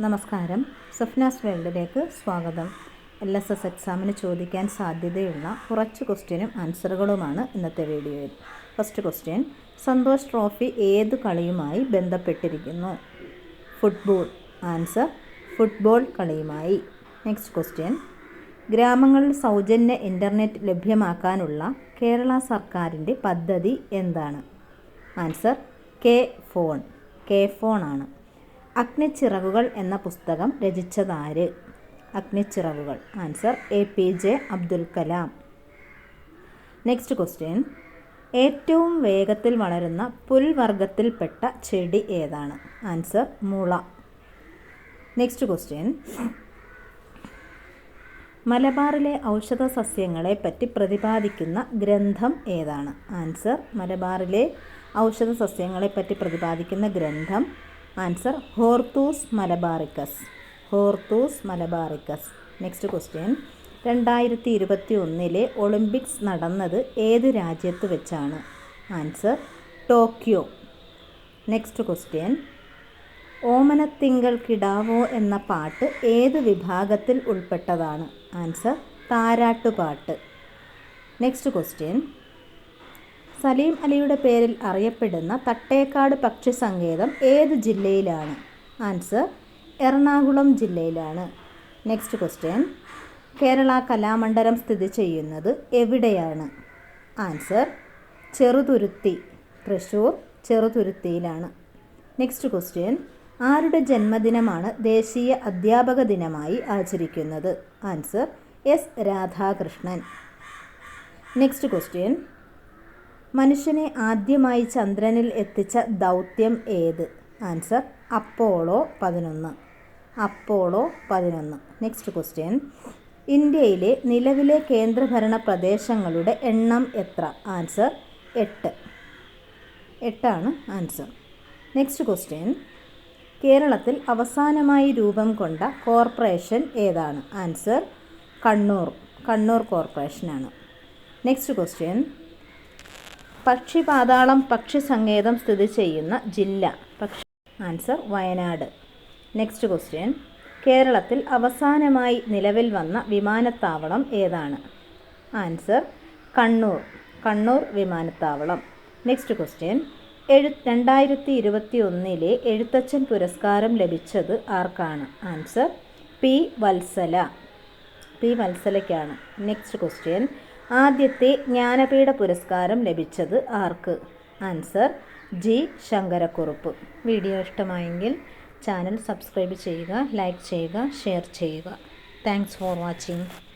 നമസ്കാരം. സ്വപ്നാസ് വേൾഡിലേക്ക് സ്വാഗതം. എൽ എസ് എസ് എക്സാമിന് ചോദിക്കാൻ സാധ്യതയുള്ള കുറച്ച് ക്വസ്റ്റ്യനും ആൻസറുകളുമാണ് ഇന്നത്തെ വീഡിയോയിൽ. ഫസ്റ്റ് ക്വസ്റ്റ്യൻ സന്തോഷ് ട്രോഫി ഏത് കളിയുമായി ബന്ധപ്പെട്ടിരിക്കുന്നു? ഫുട്ബോൾ. ആൻസർ ഫുട്ബോൾ കളിയുമായി. നെക്സ്റ്റ് ക്വസ്റ്റ്യൻ ഗ്രാമങ്ങളിൽ സൗജന്യ ഇന്റർനെറ്റ് ലഭ്യമാക്കാനുള്ള കേരള സർക്കാരിന്റെ പദ്ധതി എന്താണ്? Answer K phone. K phone ആണ്. അഗ്നിച്ചിറകുകൾ എന്ന പുസ്തകം രചിച്ചതാര്? Agnichirakukal. Answer A P J Abdul Kalam. Next question. ഏറ്റവും വേഗത്തിൽ വളരുന്ന പുൽവർഗത്തിൽപ്പെട്ട ചെടി ഏതാണ്? ആൻസർ മുള. Next question. മലബാറിലെ ഔഷധ സസ്യങ്ങളെ പറ്റി പ്രതിപാദിക്കുന്ന ഗ്രന്ഥം ഏതാണ്? ആൻസർ മലബാറിലെ ഔഷധ സസ്യങ്ങളെ പറ്റി പ്രതിപാദിക്കുന്ന ഗ്രന്ഥം answer Hortus Malabaricus Hortus Malabaricus next question രണ്ടായിരത്തി ഇരുപത്തി ഒന്നിലെ ഒളിമ്പിക്സ് നടന്നത് ഏത് രാജ്യത്ത് വെച്ചാണ്? Answer Tokyo next question Omanathinkal Kidavo എന്ന പാട്ട് ഏത് വിഭാഗത്തിൽ ഉൾപ്പെട്ടതാണ്? ആൻസർ താരാട്ടുപാട്ട്. നെക്സ്റ്റ് ക്വസ്റ്റ്യൻ സലീം അലിയുടെ പേരിൽ അറിയപ്പെടുന്ന തട്ടേക്കാട് പക്ഷി സങ്കേതം ഏത് ജില്ലയിലാണ്? ആൻസർ എറണാകുളം ജില്ലയിലാണ്. Next question. കേരള കലാമണ്ഡലം സ്ഥിതി ചെയ്യുന്നത് എവിടെയാണ്? Answer Cheruthuruthy Thrissur ചെറുതുരുത്തിയിലാണ്. Next question. ആരുടെ ജന്മദിനമാണ് ദേശീയ അധ്യാപക ദിനമായി ആചരിക്കുന്നത്? Answer S Radhakrishnan. Next question. മനുഷ്യനെ ആദ്യമായി ചന്ദ്രനിൽ എത്തിച്ച ദൗത്യം ഏത്? ആൻസർ അപ്പോളോ പതിനൊന്ന്. അപ്പോളോ പതിനൊന്ന്. Next question. ഇന്ത്യയിലെ നിലവിലെ കേന്ദ്രഭരണ പ്രദേശങ്ങളുടെ എണ്ണം എത്ര? ആൻസർ എട്ട്. എട്ടാണ് ആൻസർ. Next question. കേരളത്തിൽ അവസാനമായി രൂപം കൊണ്ട കോർപ്പറേഷൻ ഏതാണ്? Answer Kannur. Kannur കോർപ്പറേഷനാണ്. Next question. Pakshipathalam പക്ഷി സങ്കേതം സ്ഥിതി ചെയ്യുന്ന ജില്ല. പക്ഷി ആൻസർ വയനാട്. Next question. കേരളത്തിൽ അവസാനമായി നിലവിൽ വന്ന വിമാനത്താവളം ഏതാണ്? ആൻസർ കണ്ണൂർ. കണ്ണൂർ വിമാനത്താവളം. Next question. എഴു രണ്ടായിരത്തി ഇരുപത്തി ഒന്നിലെ എഴുത്തച്ഛൻ പുരസ്കാരം ലഭിച്ചത് ആർക്കാണ്? Answer P Vatsala. P വത്സലയ്ക്കാണ്. Next question. ആദ്യത്തെ ജ്ഞാനപീഠ പുരസ്കാരം ലഭിച്ചത് ആർക്ക്? Answer G. ശങ്കരക്കുറുപ്പ്. വീഡിയോ ഇഷ്ടമായെങ്കിൽ ചാനൽ സബ്സ്ക്രൈബ് ചെയ്യുക ലൈക്ക് ചെയ്യുക ഷെയർ ചെയ്യുക. Thanks for watching.